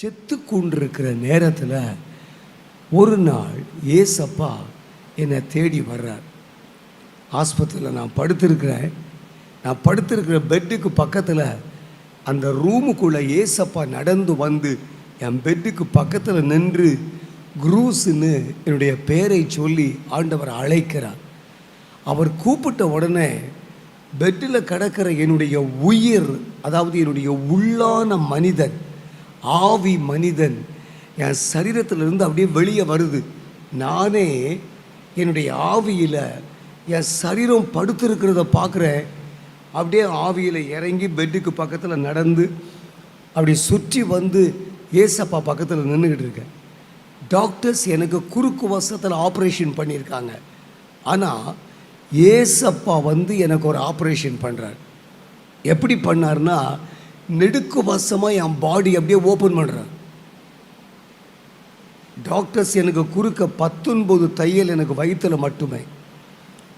செத்து கொண்டிருக்கிற நேரத்தில் ஒரு நாள் ஏசப்பா என்னை தேடி வர்றார். ஆஸ்பத்திரியில் நான் படுத்திருக்கிறேன். நான் படுத்திருக்கிற பெட்டுக்கு பக்கத்தில் அந்த ரூமுக்குள்ளே ஏசப்பா நடந்து வந்து என் பெட்டுக்கு பக்கத்தில் நின்று குரூஸ்ன்னு என்னுடைய பேரை சொல்லி ஆண்டவர் அழைக்கிறார். அவர் கூப்பிட்ட உடனே பெட்டில் கிடக்கிற என்னுடைய உயிர் அதாவது என்னுடைய உள்ளான மனிதன் ஆவி மனிதன். என் சரீரத்திலிருந்து அப்படியே வெளியே வருது. நானே என்னுடைய ஆவியில் என் சரீரம் படுத்திருக்கிறத பார்க்குறேன். அப்படியே ஆவியில் இறங்கி பெட்டுக்கு பக்கத்தில் நடந்து அப்படி சுற்றி வந்து ஏசப்பா பக்கத்தில் நின்றுக்கிட்டு இருக்கேன். டாக்டர்ஸ் எனக்கு குறுக்கு வசத்தில் ஆப்ரேஷன் பண்ணியிருக்காங்க. ஆனால் ஏசப்பா வந்து எனக்கு ஒரு ஆப்ரேஷன் பண்ணுறார் எப்படி பண்ணார்னா நெடுக்கு வசமாக என் பாடி அப்படியே ஓப்பன் பண்ணுறேன் டாக்டர்ஸ் எனக்கு குறுக்க பத்தொன்பது தையல் எனக்கு வயிற்றில் மட்டுமே.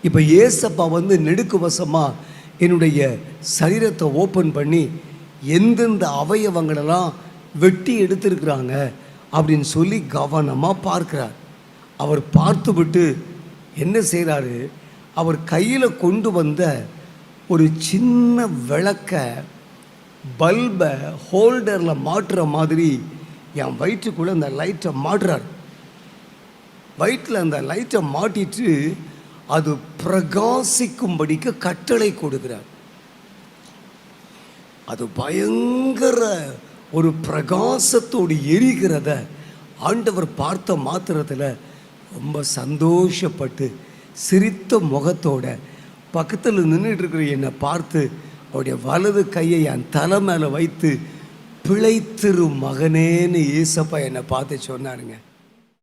இப்போ ஏசப்பா வந்து நெடுக்கு வசமாக என்னுடைய சரீரத்தை ஓப்பன் பண்ணி எந்தெந்த அவயவங்களெல்லாம் வெட்டி எடுத்திருக்கிறாங்க அப்படின்னு சொல்லி கவனமாக பார்க்கிறார். அவர் பார்த்துவிட்டு என்ன செய்கிறாரு அவர் கையில் கொண்டு வந்த ஒரு சின்ன விளக்க பல்பை ஹோல்டரில் மாட்டுற மாதிரி என் வயிற்றுக்குள்ளே அந்த லைட்டை மாட்டுறார் வயிற்றில் அந்த லைட்டை மாட்டிட்டு அது பிரகாசிக்கும்படிக்கு கட்டளை கொடுக்கிறார். அது பயங்கர ஒரு பிரகாசத்தோடு எரிகிறத ஆண்டவர் பார்த்த மாத்திரத்தில் ரொம்ப சந்தோஷப்பட்டு சிரித்த முகத்தோட பக்கத்தில் நின்றுட்டு இருக்கிற என்னை பார்த்து அவருடைய வலது கையை என் தலை மேலே வைத்து பிழைத்திரு மகனேன்னு ஈசப்பா என்னை பார்த்து சொன்னாருங்க.